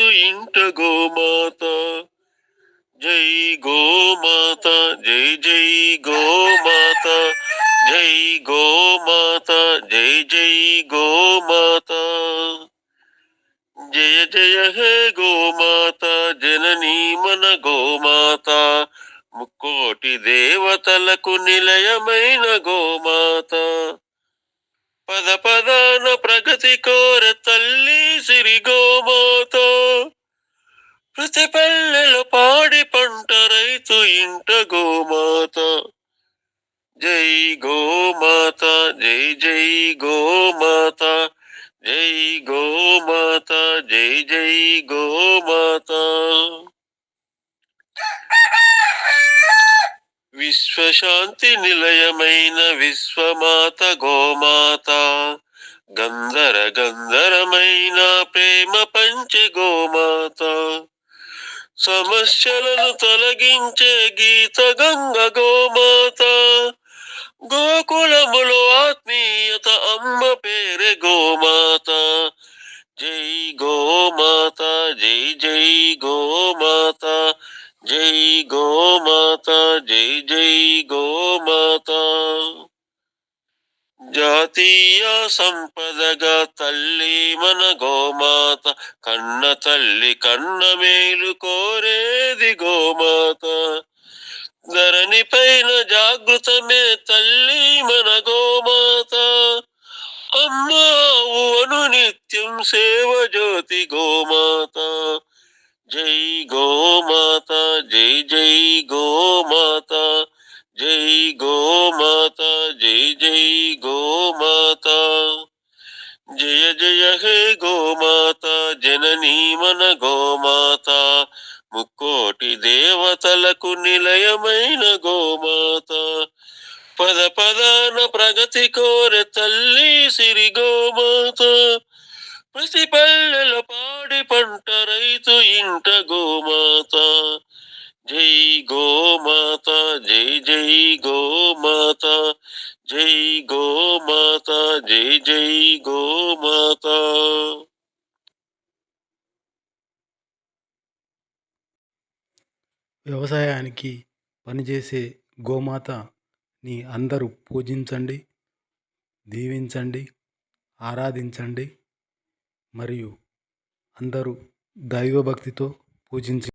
రైతు ఇంట గోమాత. జై గోమాత జై జై గోమాత జై గోమాత జై జై గోమాత. జయ జయ హే గోమాత జననీ మన గోమాత. ముక్కోటి దేవతలకు నిలయమైన గోమాత. పద పదాన ప్రగతి కోర తల్లి సిరి గోమాత. ప్రతి పల్లెలో పాడి పంట రైతు ఇంట గోమాత. జై గోమాత జై జై గోమాత జై గోమాత జై జై గోమాత. విశ్వశాంతి నిలయమైన విశ్వమాత గోమాత. గంధర గంధరమైన ప్రేమ పంచ గోమాత. సమస్యలను తొలగించే గీత గంగ గోమాత. గోకులములో ఆత్మీయత అమ్మ పేరే గోమాత. జై గోమాత జై జై గోమాత. జై గోమాత. జాతీయ సంపదగా తల్లి మన గోమాత కన్న తల్లి కన్న మేలు కోరేది గోమాత. ధరణి పైన జాగృతమే తల్లి మన గోమాత. అమ్మావును నిత్యం సేవ జ్యోతి గోమాత. జై గోమాత జై జై గోమాత. జై గోమాత జై జై గోమాత. జయ జయ హే గోమాత జననీ మన గోమాత. ముక్కోటి దేవతలకు నిలయమైన గోమాత. పద పదాన ప్రగతి కోరె తల్లి సిరి గోమాత. ప్రతి పల్లెల పాడి పంట రైతు ఇంట గోమాత. జై గో జై జై గోమాత జై గోమాత జై జై గోమాత. వ్యవసాయానికి పనిచేసే గోమాతని అందరూ పూజించండి దీవించండి ఆరాధించండి మరియు అందరూ దైవభక్తితో పూజించి